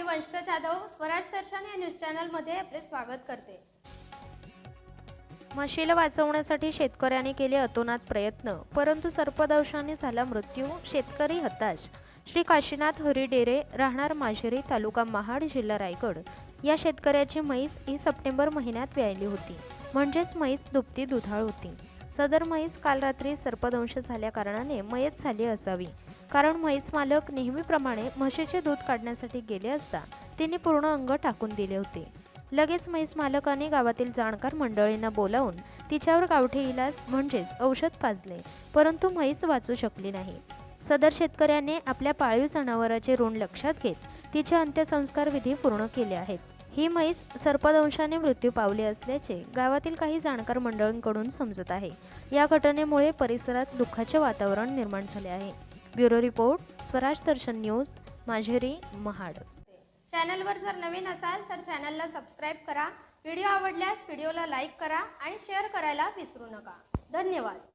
मी वंशिता जाधव स्वराज दर्शन या न्यूज चॅनलमध्ये आपले स्वागत करते. म्हशीला वाचवण्यासाठी शेतकऱ्यांनी केले अतोनात प्रयत्न परंतु सर्पदंशाने झाला मृत्यू शेतकरी हताश. श्री काशीनाथ हरिडेरे राहणार माशेरी तालुका महाड जिल्हा रायगड. या शेतकऱ्याची म्हैस ही सप्टेंबर महिन्यात व्यायली होती. म्हणजेच म्हैस दुभती दुधाळ होती. सदर म्हैस काल रात्री सर्पदंश झाल्या कारणाने मयत झाली असावी. कारण म्हैस मालक नेहमीप्रमाणे म्हशीचे दूध काढण्यासाठी गेले असता तिने पूर्ण अंग टाकून दिले होते. लगेच म्हैस मालकाने गावातील जाणकार मंडळींना बोलावून तिच्यावर गावठी इलाज म्हणजेच औषध पाजले परंतु म्हैस वाचू शकली नाही. सदर शेतकऱ्याने आपल्या पाळीव जनावराचे ऋण लक्षात घेत तिचे अंत्यसंस्कार विधी पूर्ण केले आहेत. ही म्हैस सर्पदंशाने मृत्यू पावली असल्याचे गावातील काही जाणकार मंडळींकडून समजत आहे. या घटनेमुळे परिसरात दुःखाचे वातावरण निर्माण झाले आहे. Bureau report Swaraj Darshan news माझेरी Mahad. चॅनलवर जर नवीन असाल तर चॅनलला सबस्क्राईब करा. व्हिडिओ आवडल्यास व्हिडिओला लाईक करा आणि शेअर करायला विसरू नका. धन्यवाद.